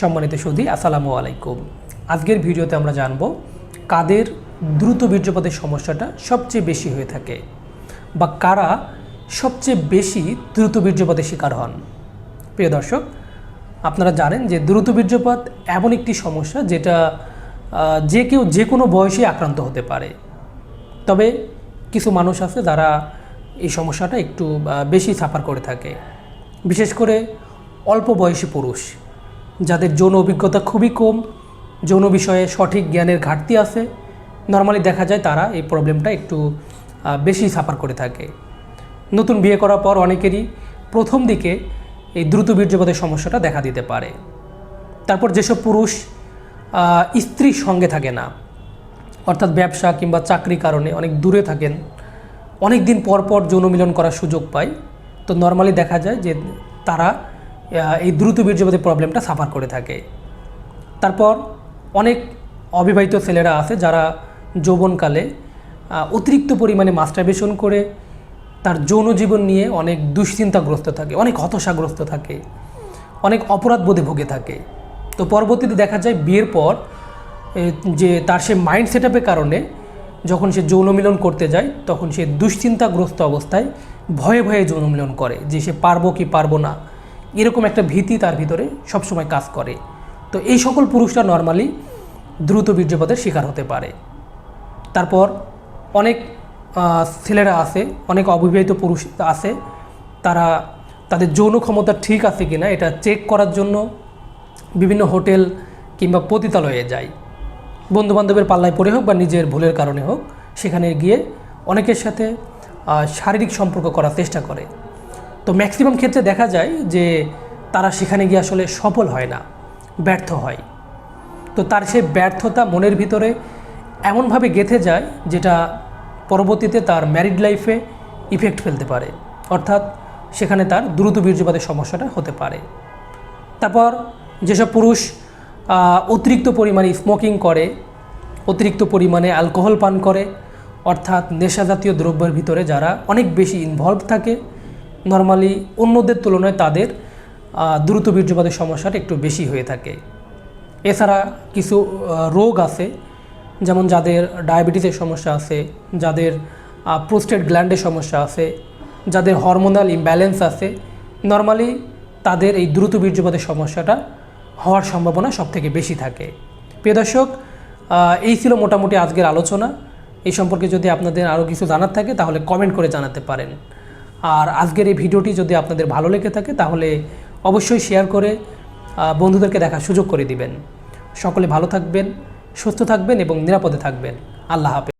সম্মানিত সুধী আসসালামু আলাইকুম। আজকের ভিডিওতে আমরা জানব কাদের দ্রুত বীর্যপাতের সমস্যাটা সবচেয়ে বেশি হয়ে থাকে বা কারা সবচেয়ে বেশি দ্রুত বীর্যপাতের শিকার হন। প্রিয় দর্শক, আপনারা জানেন যে দ্রুত বীর্যপাত এমন একটি সমস্যা যেটা যে কেউ যে কোনো বয়সে আক্রান্ত হতে পারে। তবে কিছু মানুষ আছে যারা এই সমস্যাটা একটু বেশি সাফার করে থাকে। বিশেষ করে অল্প বয়সী পুরুষ। যাদের যৌন অভিজ্ঞতা খুবই কম, যৌন বিষয়ে সঠিক জ্ঞানের ঘাটতি আছে নর্মালি দেখা যায় তারা এই প্রবলেমটা একটু বেশি সাফার করে থাকে। নতুন বিয়ে করার পর অনেকেরই প্রথম দিকে এই দ্রুত বীর্যপাতের সমস্যাটা দেখা দিতে পারে। তারপর যেসব পুরুষ স্ত্রীর সঙ্গে থাকে না, অর্থাৎ ব্যবসা কিংবা চাকরি কারণে অনেক দূরে থাকেন অনেক দিন পর পর যৌন মিলন করার সুযোগ পায়, তো নর্মালি দেখা যায় যে তারা এই দ্রুত বীর্যপাতের প্রবলেমটা সাফার করে থাকে। তারপর অনেক অবিবাহিত ছেলেরা আছে যারা যৌবনকালে অতিরিক্ত পরিমাণে মাস্টারবেশন করে, তার যৌন জীবন নিয়ে অনেক দুশ্চিন্তাগ্রস্ত থাকে, অনেক হতাশাগ্রস্ত থাকে, অনেক অপরাধ বোধে ভুগে থাকে। তো পরবর্তীতে দেখা যায় বিয়ের পর যে তার সে মাইন্ড সেট কারণে যখন সে যৌন মিলন করতে যায়, তখন সে দুশ্চিন্তাগ্রস্ত অবস্থায় ভয়ে ভয়ে যৌন মিলন করে যে সে পারব কি পারব না। এরকম একটা ভীতি তার ভিতরে সবসময় কাজ করে। তো এই সকল পুরুষরা নর্মালি দ্রুত বীর্যপাতের শিকার হতে পারে। তারপর অনেক ছেলেরা আছে, অনেক অবিবাহিত পুরুষ আছে, তারা তাদের যৌন ক্ষমতা ঠিক আছে কিনা এটা চেক করার জন্য বিভিন্ন হোটেল কিংবা পতিতালয়ে যায়। বন্ধুবান্ধবের পাল্লায় পড়ে হোক বা নিজের ভুলের কারণে হোক, সেখানে গিয়ে অনেকের সাথে শারীরিক সম্পর্ক করার চেষ্টা করে। তো ম্যাক্সিমাম ক্ষেত্রে দেখা যায় যে তারা সেখানে গিয়ে আসলে সফল হয় না, ব্যর্থ হয়। তো তার সেই ব্যর্থতা মনের ভিতরে এমনভাবে গেঁথে যায় যেটা পরবর্তীতে তার ম্যারিড লাইফে ইফেক্ট ফেলতে পারে। অর্থাৎ সেখানে তার দ্রুত বীর্যপাতের সমস্যাটা হতে পারে। তারপর যেসব পুরুষ অতিরিক্ত পরিমাণে স্মোকিং করে, অতিরিক্ত পরিমাণে অ্যালকোহল পান করে, অর্থাৎ নেশাজাতীয় দ্রব্যের ভিতরে যারা অনেক বেশি ইনভলভ থাকে নর্মালি অন্যদের তুলনায় তাদের দ্রুত বীর্যপাতের সমস্যাটা একটু বেশি হয়ে থাকে। এছাড়া কিছু রোগ আছে, যেমন যাদের ডায়াবেটিসের সমস্যা আছে, যাদের প্রোস্টেট গ্ল্যান্ডের সমস্যা আছে, যাদের হরমোনাল ইমব্যালেন্স আছে নর্মালি তাদের এই দ্রুত বীর্যপাতের সমস্যাটা হওয়ার সম্ভাবনা সবথেকে বেশি থাকে। প্রিয় দর্শক এই ছিল মোটামুটি আজকের আলোচনা। এই সম্পর্কে যদি আপনাদের আরও কিছু জানার থাকে, তাহলে কমেন্ট করে জানাতে পারেন। আর আজকের এই ভিডিওটি যদি আপনাদের ভালো লেগে থাকে, তাহলে অবশ্যই শেয়ার করে বন্ধুদেরকে দেখার সুযোগ করে দিবেন। সকলে ভালো থাকবেন, সুস্থ থাকবেন এবং নিরাপদে থাকবেন। আল্লাহ হাফেজ।